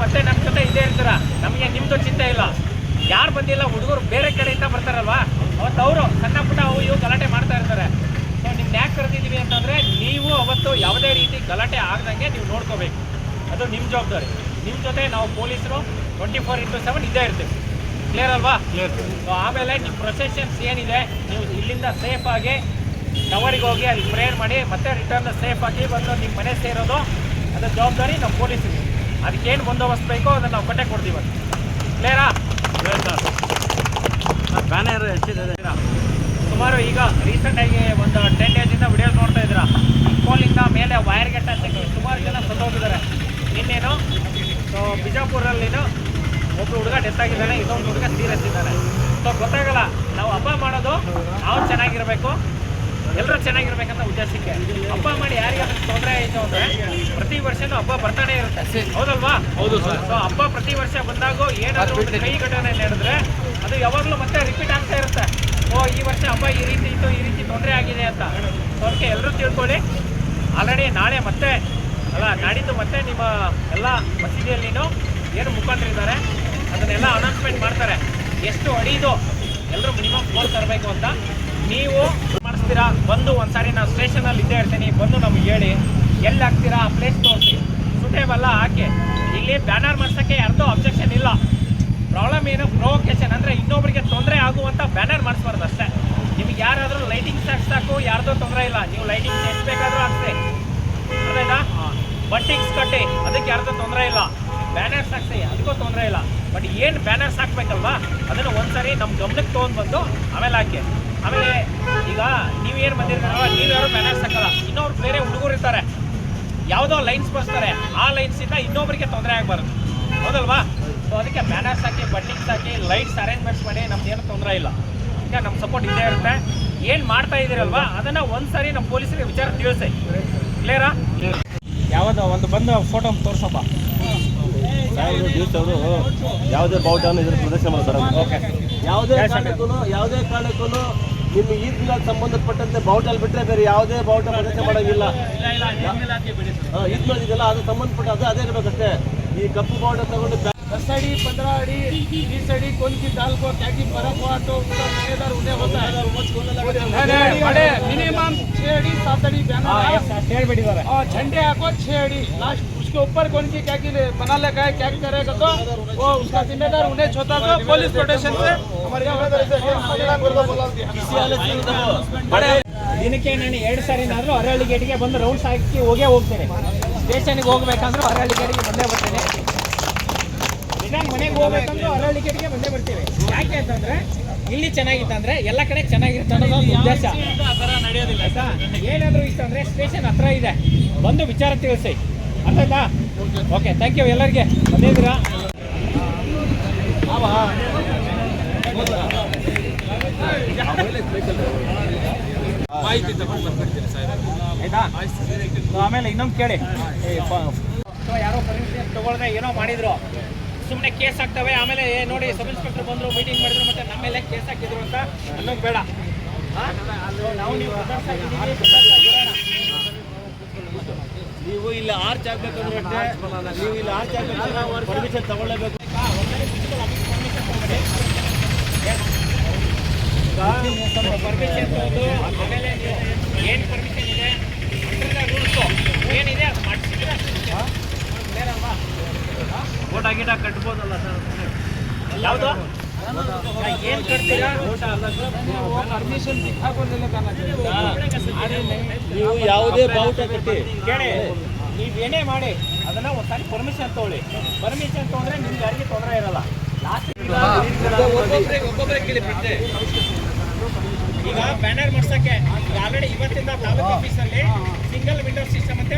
ಮತ್ತೆ ನಮ್ಮ ಜೊತೆ ಇದೇ ಇರ್ತೀರ? ನಮಗೆ ನಿಮ್ಮದು ಚಿಂತೆ ಇಲ್ಲ. ಯಾರು ಬಂದಿಲ್ಲ ಹುಡುಗರು ಬೇರೆ ಕಡೆಯಿಂದ ಬರ್ತಾರಲ್ವಾ? ಅವತ್ತು ಅವರು ಸಣ್ಣ ಪುಟ್ಟ ಅವು ಇವು ಗಲಾಟೆ ಮಾಡ್ತಾ ಇರ್ತಾರೆ. ಸೊ ನಿಮ್ನ ಯಾಕೆ ಕರೆದಿದ್ದೀವಿ ಅಂತಂದರೆ ನೀವು ಅವತ್ತು ಯಾವುದೇ ರೀತಿ ಗಲಾಟೆ ಆಗದಂಗೆ ನೀವು ನೋಡ್ಕೋಬೇಕು. ಅದು ನಿಮ್ಮ ಜವಾಬ್ದಾರಿ. ನಿಮ್ಮ ಜೊತೆ ನಾವು ಪೊಲೀಸರು ಟ್ವೆಂಟಿ ಫೋರ್ ಇಂಟು ಸೆವೆನ್ ಇದ್ದೇ ಇರ್ತೀವಿ. ಕ್ಲಿಯರ್ ಅಲ್ವಾ? ಕ್ಲಿಯರ್ ಸೊ ಆಮೇಲೆ ನಿಮ್ಮ ಪ್ರೊಸೆಷನ್ಸ್ ಏನಿದೆ ನೀವು ಇಲ್ಲಿಂದ ಸೇಫಾಗಿ ಟವರಿಗೆ ಹೋಗಿ ಅಲ್ಲಿ ಪ್ರೇಯರ್ ಮಾಡಿ ಮತ್ತೆ ರಿಟರ್ನ್ ಸೇಫಾಗಿ ಬಂದು ನಿಮ್ಮ ಮನೆ ಸೇರೋದು ಅದರ ಜವಾಬ್ದಾರಿ ನಮ್ಮ ಪೊಲೀಸರಿಗೆ. ಅದಕ್ಕೇನು ಬಂದೋಬಸ್ತ್ ಬೇಕೋ ಅದನ್ನು ನಾವು ಕೊಟ್ಟೆ ಕೊಡ್ತೀವಿ ಅದು ಕ್ಲಿಯರಾ ಬ್ಯಾನರ್ ಹೆಚ್ಚಿದೆ ಸುಮಾರು ಈಗ ರೀಸೆಂಟಾಗಿ ಒಂದು ಟೆನ್ ಡೇಸಿಂದ ವಿಡಿಯೋಸ್ ನೋಡ್ತಾ ಇದ್ದೀರಾ? ಕೋಲಿಂದ ಮೇಲೆ ವೈರ್ ಗೆಟ್ ಅಂತ ಸುಮಾರು ಜನ ಸತ್ತೋಗಿದ್ದಾರೆ ಇನ್ನೇನು? ಸೊ ಬಿಜಾಪುರಲ್ಲಿನೂ ಒಬ್ಬರು ಹುಡುಗ ಡೆತ್ ಆಗಿದ್ದಾನೆ ಇನ್ನೊಂದು ಹುಡುಗ ಸೀರಿಯಸ್ ಇದ್ದಾನೆ. ಸೊ ಗೊತ್ತಾಗಲ್ಲ. ನಾವು ಹಬ್ಬ ಮಾಡೋದು ನಾವು ಚೆನ್ನಾಗಿರಬೇಕು. ಎಲ್ಲರೂ ಚೆನ್ನಾಗಿರ್ಬೇಕಂತ ಉದ್ದೇಶಕ್ಕೆ ಹಬ್ಬ ಮಾಡಿ ಯಾರಿಗೆ ತೊಂದರೆ ಆಯಿತು ಅಂದರೆ ಪ್ರತಿ ವರ್ಷನೂ ಹಬ್ಬ ಬರ್ತಾನೆ ಇರುತ್ತೆ. ಹೌದಲ್ವಾ? ಹೌದು ಸರ್. ಸೊ ಹಬ್ಬ ಪ್ರತಿ ವರ್ಷ ಬಂದಾಗೂ ಏನಾದರೂ ಒಂದು ಕೈ ಘಟನೆ ನಡೆದ್ರೆ ಅದು ಯಾವಾಗಲೂ ಮತ್ತೆ ರಿಪೀಟ್ ಆಗ್ತಾ ಇರುತ್ತೆ. ಓ ಈ ವರ್ಷ ಹಬ್ಬ ಈ ರೀತಿ ಇತ್ತು ಈ ರೀತಿ ತೊಂದರೆ ಆಗಿದೆ ಅಂತ. ಸೊ ಅದಕ್ಕೆ ಎಲ್ಲರೂ ತಿಳ್ಕೊಳ್ಳಿ. ಆಲ್ರೆಡಿ ನಾಳೆ ಮತ್ತೆ ಅಲ್ಲ ನಾಡಿದ್ದು ಮತ್ತೆ ನಿಮ್ಮ ಎಲ್ಲ ಮಸೀದಿಯಲ್ಲಿನೂ ಏನು ಮುಖಂಡರಿದ್ದಾರೆ ಅದನ್ನೆಲ್ಲ ಅನೌನ್ಸ್ಮೆಂಟ್ ಮಾಡ್ತಾರೆ. ಎಷ್ಟು ಅಡಿದು ಎಲ್ಲರೂ ಮಿನಿಮಮ್ ಫೋನ್ ತರಬೇಕು ಅಂತ. ನೀವು ಮಾಡಿಸ್ತೀರಾ ಬಂದು ಒಂದ್ಸಾರಿ ನಾವು ಸ್ಟೇಷನಲ್ಲಿ ಇದ್ದೇ ಇರ್ತೀನಿ. ಬಂದು ನಮ್ಗೆ ಹೇಳಿ. ಎಲ್ಲಿ ಹಾಕ್ತೀರಾ? ಆ ಪ್ಲೇಸ್ ತೋರಿಸಿ. ಸುಟೇಬಲ್ಲ ಹಾಕಿ. ಇಲ್ಲಿ ಬ್ಯಾನರ್ ಮಾಡ್ಸೋಕ್ಕೆ ಯಾರ್ದೋ ಅಬ್ಜೆಕ್ಷನ್ ಇಲ್ಲ. ಪ್ರಾಬ್ಲಮ್ ಏನು? ಪ್ರೊವೊಕೇಶನ್ ಅಂದರೆ ಇನ್ನೊಬ್ರಿಗೆ ತೊಂದರೆ ಆಗುವಂಥ ಬ್ಯಾನರ್ ಮಾಡಿಸ್ಬಾರ್ದು ಅಷ್ಟೇ. ನಿಮ್ಗೆ ಯಾರಾದರೂ ಲೈಟಿಂಗ್ಸ್ ಸಾಕು ಯಾರ್ದೋ ತೊಂದರೆ ಇಲ್ಲ. ನೀವು ಲೈಟಿಂಗ್ ಎಷ್ಟು ಬೇಕಾದರೂ ಹಾಕ್ಸಿ. ಅದೇನಾ ಬಂಟಿಂಗ್ಸ್ ಕಟ್ಟಿ. ಅದಕ್ಕೆ ಯಾರ್ದೋ ತೊಂದರೆ ಇಲ್ಲ. ಬ್ಯಾನರ್ಸ್ ಹಾಕ್ಸಿ. ಅದಕ್ಕೂ ತೊಂದರೆ ಇಲ್ಲ. ಬಟ್ ಏನು ಬ್ಯಾನರ್ಸ್ ಹಾಕ್ಬೇಕಲ್ವಾ? ಒಂದ್ಸರಿ ನಮ್ಮ ಗಮನಕ್ಕೆ ತೊಗೊಂಡು ಬಂದು ಆಮೇಲೆ ಹಾಕಿ. ಆಮೇಲೆ ಈಗ ನೀವೇನು ಬಂದಿರ್ತಾರಲ್ಲ ನೀವು ಯಾರು ಮ್ಯಾನೇಜ್ ಹಾಕಲ್ಲ ಇನ್ನೊಬ್ರು ಬೇರೆ ಹುಡುಗರು ಇರ್ತಾರೆ. ಯಾವುದೋ ಲೈನ್ಸ್ ಬರ್ತಾರೆ ಆ ಲೈನ್ಸಿಂದ ಇನ್ನೊಬ್ರಿಗೆ ತೊಂದರೆ ಆಗಬಾರ್ದು. ಹೌದಲ್ವಾ? ಸೊ ಅದಕ್ಕೆ ಬ್ಯಾನರ್ಸ್ ಹಾಕಿ ಬಟ್ಟಿಂಗ್ಸ್ ಹಾಕಿ ಲೈಟ್ಸ್ ಅರೇಂಜ್ಮೆಂಟ್ಸ್ ಮಾಡಿ ನಮ್ದೇನು ತೊಂದರೆ ಇಲ್ಲ. ಈಗ ನಮ್ಮ ಸಪೋರ್ಟ್ ಇದೇ ಇರುತ್ತೆ. ಏನು ಮಾಡ್ತಾ ಇದ್ದೀರಲ್ವಾ ಅದನ್ನು ಒಂದ್ಸರಿ ನಮ್ಮ ಪೊಲೀಸರಿಗೆ ವಿಚಾರ ತಿಳಿಸಿ. ಕ್ಲಿಯರಾ ಯಾವುದೋ ಒಂದು ಬಂದು ಫೋಟೋ ತೋರ್ಸಪ್ಪ. ಸಾವಿರದ ದಿವಸ ಅವರು ಯಾವುದೇ ಬಾವುಟವನ್ನು ಇದ್ರ ಪ್ರದರ್ಶನ ಮಾಡ್ತಾರೆ ಓಕೆ ಯಾವುದೇ Yes, sir. ಕಾರಣಕ್ಕೂ ಯಾವುದೇ ಕಾರಣಕ್ಕೂ ನಿಮ್ಮ ಈದ್ ಮಿಲಾದ್ ಸಂಬಂಧಪಟ್ಟಂತೆ ಬಾವುಟಲ್ ಬಿಟ್ಟರೆ ಬೇರೆ ಯಾವುದೇ ಬಾವುಟ ಪ್ರದರ್ಶನ ಮಾಡೋಂಗಿಲ್ಲ ಇಲ್ಲ ಇಲ್ಲ ಏನಿಲ್ಲ ಅಂತ ಬಿಡಿ ಸರ್ ಆ, ಈದ್ ಮಿಲಾದ್ ಇದೆಯಲ್ಲ ಅದು ಸಂಬಂಧಪಟ್ಟ ಅದು ಅದೇ ಇರಬೇಕಷ್ಟೇ ಈ ಕಪ್ಪು ಬಾವುಟ ತಗೊಂಡು ಬ್ಯಾ- दस अड़ी पंद्रह अड़ी बीस अड़ी कौन की दाल को क्या की बर्फ हुआ तो उसका ठेकेदार उन्हें होता है नहीं, नहीं, बड़े मिनिमम छह अड़ी सात अड़ी बैनर ಹಾಂ है। ಎಸ್ ಅಷ್ಟು ಹೇಳ್ಬಿಟ್ಟಿದ್ದಾರೆ और झंडे आपको छह अड़ी लास्ट उसके ऊपर कौन की क्या की बना लगा है क्या करेगा तो वो उसका जिम्मेदार उन्हें छोटा तो पुलिस प्रोटेक्शन से हमारे ಬಿಸಿ ಆಲೋಚನೆ ಇದ್ದಾವೆ. ಬಡೆ ದಿನಕ್ಕೆ ನಾನು ಎರಡು ಸಾರಿನಾದರೂ ಅರಳಿ ಗೇಟಿಗೆ ಬಂದು ರೌಂಡ್ಸ್ ಹಾಕಿ ಹೋಗೇ ಹೋಗ್ತೇನೆ ಸ್ಟೇಷನ್ಗೆ ಹೋಗ್ಬೇಕಂದ್ರೂ ಅರಳಿ ಗೇಟಿಗೆ ಬಂದೇ ಬರ್ತೇನೆ ರಿಟರ್ನ್ ಮನೆಗೆ ಹೋಗ್ಬೇಕಂದ್ರೂ ಅರಳಿ ಗೇಟಿಗೆ ಬಂದೇ ಬರ್ತೀವಿ ಯಾಕೆ ಅಂತಂದ್ರೆ ಇಲ್ಲಿ ಚೆನ್ನಾಗಿತ್ತಂದ್ರೆ ಎಲ್ಲ ಕಡೆ ಚೆನ್ನಾಗಿರುತ್ತೆ ಅನ್ನೋದು ಒಂದು ಉದ್ದೇಶ. ನಡೆಯೋದಿಲ್ಲ ಆಯ್ತಾ? ಏನಾದರೂ ಇತ್ತು ಅಂದ್ರೆ ಸ್ಟೇಷನ್ ಹತ್ರ ಇದೆ. ಬಂದು ವಿಚಾರ ತಿಳಿಸಿ. ಅರ್ಥ ಆಯ್ತಾ ಓಕೆ ಥ್ಯಾಂಕ್ ಯು ಎಲ್ಲರಿಗೆ. ಬಂದಿದ್ದೀರಾ? ಮಾಹಿತಿ ತಗೊಂಡು ಬರ್ತೀನಿ ಸರ್ ಆಯ್ತಾ. ಆಮೇಲೆ ಇನ್ನೊಂದು ಕೇಳಿ. ಯಾರೋ ಪರ್ಮಿಷನ್ ತಗೊಳ್ದೆ ಏನೋ ಮಾಡಿದ್ರು. ಸುಮ್ಮನೆ ಕೇಸ್ ಆಗ್ತವೆ. ಆಮೇಲೆ ನೋಡಿ ಸಬ್ ಇನ್ಸ್ಪೆಕ್ಟರ್ ಬಂದರು ಮೀಟಿಂಗ್ ಮಾಡಿದ್ರು ಮತ್ತೆ ನಮ್ಮ ಮೇಲೆ ಕೇಸ್ ಹಾಕಿದ್ರು ಅಂತ ಅನ್ನೋದು ಬೇಡ. ನಾವು ಇಲ್ಲಿ ಆರ್ಚ್ ಆಗ್ಬೇಕಂದ್ರೆ ಅಷ್ಟೇ ನೀವು ಇಲ್ಲಿ ಆರ್ಚ್ ಆಗ್ಬೇಕಂದ್ರೆ ಪರ್ಮಿಷನ್ ತಗೊಳ್ಳೇಬೇಕು. ಪರ್ಮಿಷನ್ ತಗೊಂಡು ಆಮೇಲೆ ಏನು ಪರ್ಮಿಷನ್ ಇದೆ ರೂಲ್ಸು ಏನಿದೆ ಅದು ಮಾಡಿಸಿದ್ರೆ ಕ್ಲಿಯರ್ ಅಲ್ವಾ ಊಟ ಗೀಟ ಕಟ್ಬೋದಲ್ಲ ಸರ್? ಯಾವುದು? ಏನು ಕಟ್ತೀರಾ? ಪರ್ಮಿಷನ್ ನೀವು ಯಾವುದೇ ಬಾವುಟ ಕಟ್ಟಿ. ಕೇಳಿ ನೀವೇನೇ ಮಾಡಿ ಅದನ್ನ ಒಂದ್ಸಾರಿ ಪರ್ಮಿಷನ್ ತಗೊಳ್ಳಿ. ಪರ್ಮಿಷನ್ ತಗೊಂಡ್ರೆ ನಿಮ್ಗೆ ಯಾರಿಗೆ ತೊಂದರೆ ಇರಲ್ಲ. ಲಾಸ್ಟ್ ಈಗ ಬ್ಯಾನರ್ ಮಾಡ್ಸಕ್ಕೆ ಆಲ್ರೆಡಿ ಇವತ್ತಿಂದ ತಾಲೂಕು ಆಫೀಸಲ್ಲಿ ಸಿಂಗಲ್ ವಿಂಡೋ ಸಿಸ್ಟಮ್ ಅಂತ